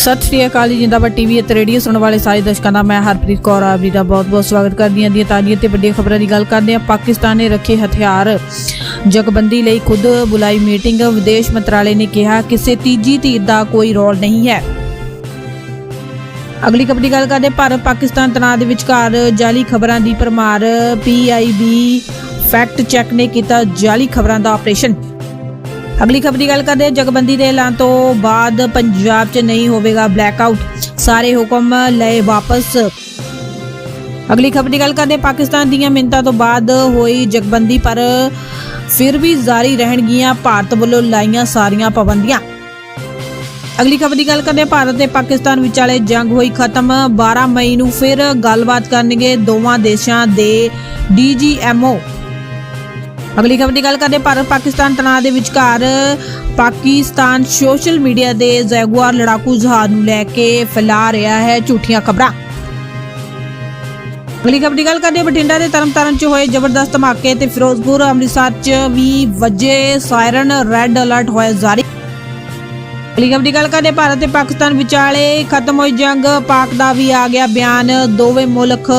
ਸਤਿ ਸ਼੍ਰੀ ਅਕਾਲ ਜੀ ਜਿੰਦਾਬਾਦ ਟੀਵੀ ਅਤੇ ਰੇਡੀਓ ਸੁਣਨ ਵਾਲੇ ਸਾਰੇ ਦਰਸ਼ਕਾਂ ਦਾ, ਮੈਂ ਹਰਪ੍ਰੀਤ ਕੌਰ ਆਪ ਦਾ ਬਹੁਤ-ਬਹੁਤ ਸਵਾਗਤ ਕਰਦੀ ਹਾਂ। ਦੀਆਂ ਤਾਜ਼ੀਆਂ ਤੇ ਵੱਡੀਆਂ ਖਬਰਾਂ ਦੀ ਗੱਲ ਕਰਦੇ ਹਾਂ। ਪਾਕਿਸਤਾਨ ਨੇ ਰੱਖੇ ਹਥਿਆਰ। ਜਗਬੰਦੀ ਲਈ ਖੁਦ ਬੁਲਾਈ ਮੀਟਿੰਗ। ਵਿਦੇਸ਼ ਮੰਤਰਾਲੇ ਨੇ ਕਿਹਾ ਕਿਸੇ ਤੀਜੀ ਧਿਰ ਦਾ ਕੋਈ ਰੋਲ ਨਹੀਂ ਹੈ। ਅਗਲੀ ਖਬਰ ਦੀ ਗੱਲ ਕਰਦੇ ਭਾਰਤ ਪਾਕਿਸਤਾਨ ਤਣਾਅ ਦੇ ਵਿਚਕਾਰ ਜਾਲੀ ਖਬਰਾਂ ਦੀ ਪਰਮਾਰ ਪੀਆਈਬੀ ਫੈਕਟ ਚੈੱਕ ਨੇ ਕੀਤਾ ਜਾਲੀ ਖਬਰਾਂ ਦਾ ਆਪਰੇਸ਼ਨ। ਅਗਲੀ ਖਬਰ ਦੀ ਗੱਲ ਕਰਦੇ ਜਗਬੰਦੀ ਦੇ ਐਲਾਨ ਤੋਂ ਬਾਅਦ ਪੰਜਾਬ 'ਚ ਨਹੀਂ ਹੋਵੇਗਾ ਬਲੈਕਆਊਟ ਸਾਰੇ ਹੁਕਮ ਲਏ ਵਾਪਸ। ਅਗਲੀ ਖਬਰ ਦੀ ਗੱਲ ਕਰਦੇ ਪਾਕਿਸਤਾਨ ਦੀਆਂ ਮਿੰਤਾਂ ਤੋਂ ਬਾਅਦ ਹੋਈ ਜਗਬੰਦੀ, ਪਰ ਫਿਰ ਵੀ ਜਾਰੀ ਰਹਿਣਗੀਆਂ। ਭਾਰਤ ਵੱਲੋਂ ਲਾਈਆਂ ਸਾਰੀਆਂ ਪਾਬੰਦੀਆਂ। ਅਗਲੀ ਖਬਰ ਦੀ ਗੱਲ ਕਰਦੇ ਭਾਰਤ ਤੇ ਪਾਕਿਸਤਾਨ ਵਿਚਾਲੇ ਜੰਗ ਹੋਈ ਖਤਮ। 12 ਮਈ ਨੂੰ ਫਿਰ ਗੱਲਬਾਤ ਕਰਨਗੇ ਦੋਵਾਂ ਦੇਸ਼ਾਂ ਦੇ ਡੀਜੀਐਮਓ ਅਗਲੀ ਖਬਰ ਦੀ ਗੱਲ ਕਰਦੇ ਭਾਰਤ ਪਾਕਿਸਤਾਨ ਤਣਾਅ ਦੇ ਵਿਚਕਾਰ ਪਾਕਿਸਤਾਨ ਸੋਸ਼ਲ ਮੀਡੀਆ ਦੇ ਜੈਗੁਆਰ ਲੜਾਕੂ ਜਹਾਜ਼ ਨੂੰ ਲੈ ਕੇ ਫੈਲਾ ਰਿਹਾ ਹੈ ਝੂਠੀਆਂ ਖਬਰਾਂ। ਅਗਲੀ ਖਬਰ ਦੀ ਗੱਲ ਕਰਦੇ ਬਠਿੰਡਾ ਦੇ ਤਰਨਤਾਰਨ 'ਚ ਹੋਏ ਜ਼ਬਰਦਸਤ ਧਮਾਕੇ ਤੇ ਫਿਰੋਜ਼ਪੁਰ, ਅੰਮ੍ਰਿਤਸਰ 'ਚ ਵੀ ਵਜੇ ਸਾਇਰਨ, ਰੈੱਡ ਅਲਰਟ ਹੋਇਆ ਜਾਰੀ। ਅਗਲੀ ਖਬਰ ਦੀ ਗੱਲ ਕਰਦੇ ਭਾਰਤ ਤੇ ਪਾਕਿਸਤਾਨ ਵਿਚਾਲੇ ਖਤਮ ਹੋਈ ਜੰਗ। ਪਾਕ ਦਾ ਵੀ ਆ ਗਿਆ ਬਿਆਨ। ਦੋਵੇਂ ਮੁਲਕ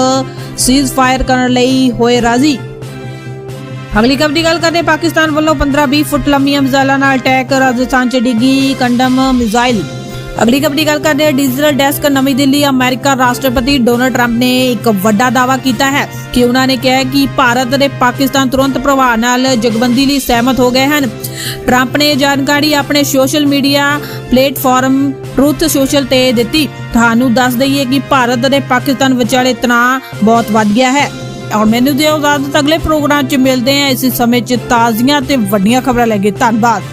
ਸੀਜ਼ ਫਾਇਰ ਕਰਨ ਲਈ ਹੋਏ ਰਾਜ਼ੀ। ਅਗਲੀ ਖਬਰ ਦੀ ਗੱਲ ਕਰਦੇ ਪਾਕਿਸਤਾਨ ਵੱਲੋਂ 15-20 ਫੁੱਟ ਲੰਮੀਆਂ ਮਿਜ਼ਾਈਲਾਂ ਨਾਲ ਅਟੈਕ, ਰਾਜਸਥਾਨ ਚ ਡਿੱਗੀ ਕੰਡਮ ਮਿਜ਼ਾਈਲ। ਅਗਲੀ ਖਬਰ ਦੀ ਗੱਲ ਕਰਦੇ ਹਾਂ। ਡਿਜੀਟਲ ਡੈਸਕ ਨਵੀਂ ਦਿੱਲੀ, ਅਮਰੀਕਾ ਰਾਸ਼ਟਰਪਤੀ ਡੋਨਲਡ ਟਰੰਪ ਨੇ ਇੱਕ ਵੱਡਾ ਦਾਅਵਾ ਕੀਤਾ ਹੈ ਕਿ ਉਹਨਾਂ ਨੇ ਕਿਹਾ ਕਿ ਭਾਰਤ ਅਤੇ ਪਾਕਿਸਤਾਨ ਤੁਰੰਤ ਪ੍ਰਭਾਵ ਨਾਲ ਜਗਬੰਦੀ ਲਈ ਸਹਿਮਤ ਹੋ ਗਏ ਹਨ। ਟਰੰਪ ਨੇ ਇਹ ਜਾਣਕਾਰੀ ਆਪਣੇ social media platform truth social ਤੇ ਦਿੱਤੀ। ਤੁਹਾਨੂੰ ਦੱਸ ਦਈਏ ਕਿ ਭਾਰਤ ਅਤੇ ਪਾਕਿਸਤਾਨ ਵਿਚਾਲੇ ਤਣਾਅ ਬਹੁਤ ਵੱਧ ਗਿਆ ਹੈ। ਔਰ ਮੈਨੂੰ ਦਿਓ ਇਜਾਜ਼ਤ ਅਗਲੇ ਪ੍ਰੋਗਰਾਮ 'ਚ ਮਿਲਦੇ ਹਾਂ। ਇਸੇ ਸਮੇਂ 'ਚ ਤਾਜ਼ੀਆਂ ਤੇ ਵੱਡੀਆਂ ਖਬਰਾਂ ਲੈ ਕੇ ਧੰਨਵਾਦ।